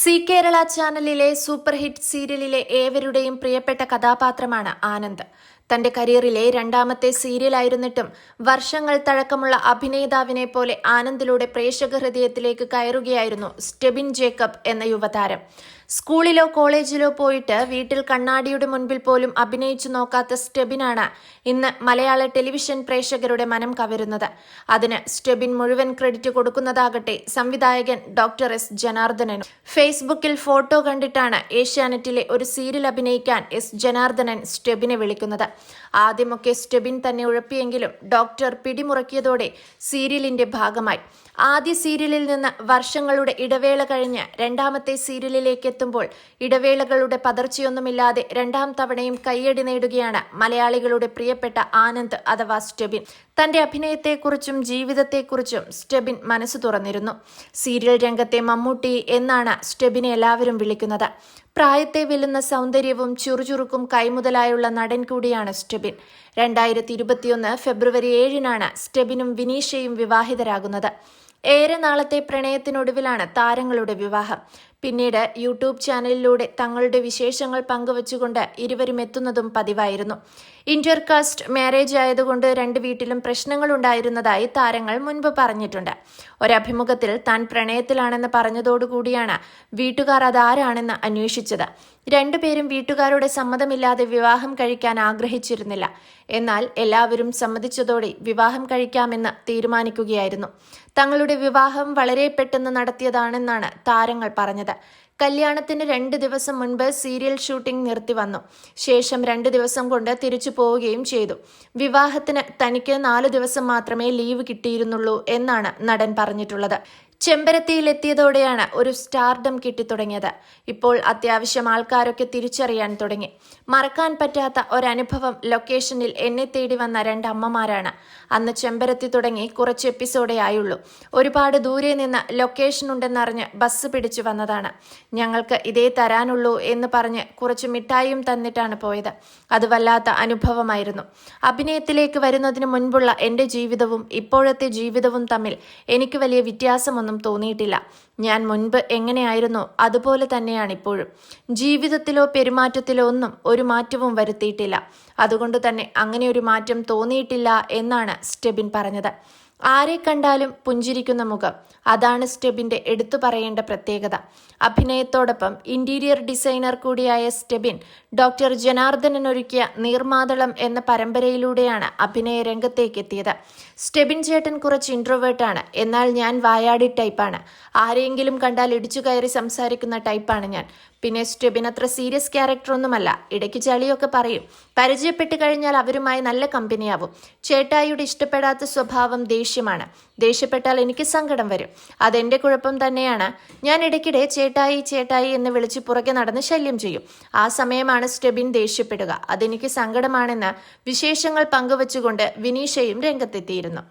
C Kerala ചാനലിലെ super hit സീരിയലിലെ ഏവരുടെയും പ്രിയപ്പെട്ട കഥാപാത്രമാണ് ആനന്ദ്. തന്റെ കരിയറിലെ രണ്ടാമത്തെ സീരിയലായിരുന്നിട്ടും വർഷങ്ങൾ തഴക്കമുള്ള അഭിനേതാവിനെ പോലെ ആനന്ദിലൂടെ പ്രേക്ഷക ഹൃദയത്തിലേക്ക് കയറുകയായിരുന്നു സ്റ്റെബിൻ ജേക്കബ് എന്ന യുവതാരം. സ്കൂളിലോ കോളേജിലോ പോയിട്ട് വീട്ടിൽ കണ്ണാടിയുടെ മുൻപിൽ പോലും അഭിനയിച്ചു നോക്കാത്ത സ്റ്റെബിനാണ് ഇന്ന് മലയാള ടെലിവിഷൻ പ്രേക്ഷകരുടെ മനം കവരുന്നത്. അതിന് സ്റ്റെബിൻ മുഴുവൻ ക്രെഡിറ്റ് കൊടുക്കുന്നതാകട്ടെ സംവിധായകൻ ഡോക്ടർ എസ് ജനാർദ്ദനനും ഫേസ്ബുക്കിൽ ഫോട്ടോ കണ്ടിട്ടാണ് ഏഷ്യാനെറ്റിലെ ഒരു സീരിയൽ അഭിനയിക്കാൻ എസ് ജനാർദ്ദനൻ സ്റ്റെബിനെ വിളിക്കുന്നത്. ആദ്യമൊക്കെ സ്റ്റെബിൻ തന്നെ ഉഴപ്പിയെങ്കിലും ഡോക്ടർ പിടിമുറക്കിയതോടെ സീരിയലിന്റെ ഭാഗമായി. ആദ്യ സീരിയലിൽ നിന്ന് വർഷങ്ങളുടെ ഇടവേള കഴിഞ്ഞ് രണ്ടാമത്തെ സീരിയലിലേക്ക് എത്തുമ്പോൾ ഇടവേളകളുടെ പതർച്ചയൊന്നുമില്ലാതെ രണ്ടാം തവണയും കയ്യടി നേടുകയാണ് മലയാളികളുടെ പ്രിയപ്പെട്ട ആനന്ദ് അഥവാ സ്റ്റെബിൻ. തന്റെ അഭിനയത്തെക്കുറിച്ചും ജീവിതത്തെക്കുറിച്ചും സ്റ്റെബിൻ മനസ്സ് തുറന്നിരുന്നു. സീരിയൽ രംഗത്തെ മമ്മൂട്ടി എന്നാണ് സ്റ്റെബിനെ എല്ലാവരും വിളിക്കുന്നത്. പ്രായത്തെ വെല്ലുന്ന സൗന്ദര്യവും ചുറുചുറുക്കും കൈമുതലായുള്ള നടൻ കൂടിയാണ് സ്റ്റെബിൻ. രണ്ടായിരത്തി ഇരുപത്തിയൊന്ന് ഫെബ്രുവരി ഏഴിനാണ് സ്റ്റെബിനും വിനീഷയും വിവാഹിതരാകുന്നത്. ഏറെ നാളത്തെ പ്രണയത്തിനൊടുവിലാണ് താരങ്ങളുടെ വിവാഹം. പിന്നീട് യൂട്യൂബ് ചാനലിലൂടെ തങ്ങളുടെ വിശേഷങ്ങൾ പങ്കുവച്ചുകൊണ്ട് ഇരുവരും എത്തുന്നതും പതിവായിരുന്നു. ഇന്റർകാസ്റ്റ് മാരേജ് ആയതുകൊണ്ട് രണ്ട് വീട്ടിലും പ്രശ്നങ്ങൾ ഉണ്ടായിരുന്നതായി താരങ്ങൾ മുൻപ് പറഞ്ഞിട്ടുണ്ട്. ഒരഭിമുഖത്തിൽ താൻ പ്രണയത്തിലാണെന്ന് പറഞ്ഞതോടുകൂടിയാണ് വീട്ടുകാർ അതാരാണെന്ന് അന്വേഷിച്ചത്. രണ്ടുപേരും വീട്ടുകാരുടെ സമ്മതമില്ലാതെ വിവാഹം കഴിക്കാൻ ആഗ്രഹിച്ചിരുന്നില്ല. എന്നാൽ എല്ലാവരും സമ്മതിച്ചതോടെ വിവാഹം കഴിക്കാമെന്ന് തീരുമാനിക്കുകയായിരുന്നു. തങ്ങളുടെ വിവാഹം വളരെ പെട്ടെന്ന് നടത്തിയതാണെന്നാണ് താരങ്ങൾ പറഞ്ഞത്. കല്യാണത്തിന് രണ്ട് ദിവസം മുൻപ് സീരിയൽ ഷൂട്ടിംഗ് നിർത്തി വന്നു. ശേഷം രണ്ട് ദിവസം കൊണ്ട് തിരിച്ചു പോവുകയും ചെയ്തു. വിവാഹത്തിന് തനിക്ക് നാല് ദിവസം മാത്രമേ ലീവ് കിട്ടിയിരുന്നുള്ളൂ എന്നാണ് നടൻ പറഞ്ഞിട്ടുള്ളത്. ചെമ്പരത്തിയിലെത്തിയതോടെയാണ് ഒരു സ്റ്റാർഡം കിട്ടിത്തുടങ്ങിയത്. ഇപ്പോൾ അത്യാവശ്യം ആൾക്കാരൊക്കെ തിരിച്ചറിയാൻ തുടങ്ങി. മറക്കാൻ പറ്റാത്ത ഒരനുഭവം ലൊക്കേഷനിൽ എന്നെ തേടി വന്ന രണ്ട് അമ്മമാരാണ് അന്ന് ചെമ്പരത്തി തുടങ്ങി കുറച്ച് എപ്പിസോഡേ ആയുള്ളൂ. ഒരുപാട് ദൂരെ നിന്ന് ലൊക്കേഷൻ ഉണ്ടെന്നറിഞ്ഞ് ബസ് പിടിച്ചു വന്നതാണ്. ഞങ്ങൾക്ക് ഇതേ തരാനുള്ളൂ എന്ന് പറഞ്ഞ് കുറച്ച് മിഠായിയും തന്നിട്ടാണ് പോയത്. അത് വല്ലാത്ത അനുഭവമായിരുന്നു. അഭിനയത്തിലേക്ക് വരുന്നതിന് മുൻപുള്ള എന്റെ ജീവിതവും ഇപ്പോഴത്തെ ജീവിതവും തമ്മിൽ എനിക്ക് വലിയ വ്യത്യാസമൊന്നും ഒന്നും തോന്നിയിട്ടില്ല. ഞാൻ മുൻപ് എങ്ങനെയായിരുന്നു അതുപോലെ തന്നെയാണ് ഇപ്പോഴും ജീവിതത്തിലോ പെരുമാറ്റത്തിലോ ഒന്നും ഒരു മാറ്റവും വരുത്തിയിട്ടില്ല. അതുകൊണ്ട് തന്നെ അങ്ങനെ ഒരു മാറ്റം തോന്നിയിട്ടില്ല എന്നാണ് സ്റ്റെബിൻ പറഞ്ഞത്. ആരെ കണ്ടാലും പുഞ്ചിരിക്കുന്ന മുഖം. അതാണ് സ്റ്റെബിന്റെ എടുത്തു പറയേണ്ട പ്രത്യേകത. അഭിനയത്തോടൊപ്പം ഇന്റീരിയർ ഡിസൈനർ കൂടിയായ സ്റ്റെബിൻ ഡോക്ടർ ജനാർദ്ദനൻ ഒരുക്കിയ നീർമാതളം എന്ന പരമ്പരയിലൂടെയാണ് അഭിനയ രംഗത്തേക്ക് എത്തിയത് സ്റ്റെബിൻ ചേട്ടൻ കുറച്ച് ഇൻട്രോവേർട്ടാണ് എന്നാൽ ഞാൻ വായാടി ടൈപ്പാണ്. ആരെയെങ്കിലും കണ്ടാൽ ഇടിച്ചു കയറി സംസാരിക്കുന്ന ടൈപ്പാണ് ഞാൻ. പിന്നെ സ്റ്റെബിൻ അത്ര സീരിയസ് ക്യാരക്ടറൊന്നുമല്ല. ഇടയ്ക്ക് ചളിയൊക്കെ പറയും. പരിചയപ്പെട്ട് കഴിഞ്ഞാൽ അവരുമായി നല്ല കമ്പനിയാവും. ചേട്ടായിയുടെ ഇഷ്ടപ്പെടാത്ത സ്വഭാവം ദേഷ്യമാണ്. ദേഷ്യപ്പെട്ടാൽ എനിക്ക് സങ്കടം വരും. അതെന്റെ കുഴപ്പം തന്നെയാണ്. ഞാൻ ഇടയ്ക്കിടെ ചേട്ടായി ചേട്ടായി എന്ന് വിളിച്ച് പുറകെ നടന്ന് ശല്യം ചെയ്യും. ആ സമയമാണ് സ്റ്റെബിൻ ദേഷ്യപ്പെടുക. അതെനിക്ക് സങ്കടമാണെന്ന് വിശേഷങ്ങൾ പങ്കുവച്ചുകൊണ്ട് വിനീഷയും രംഗത്തെത്തിയിരുന്നു.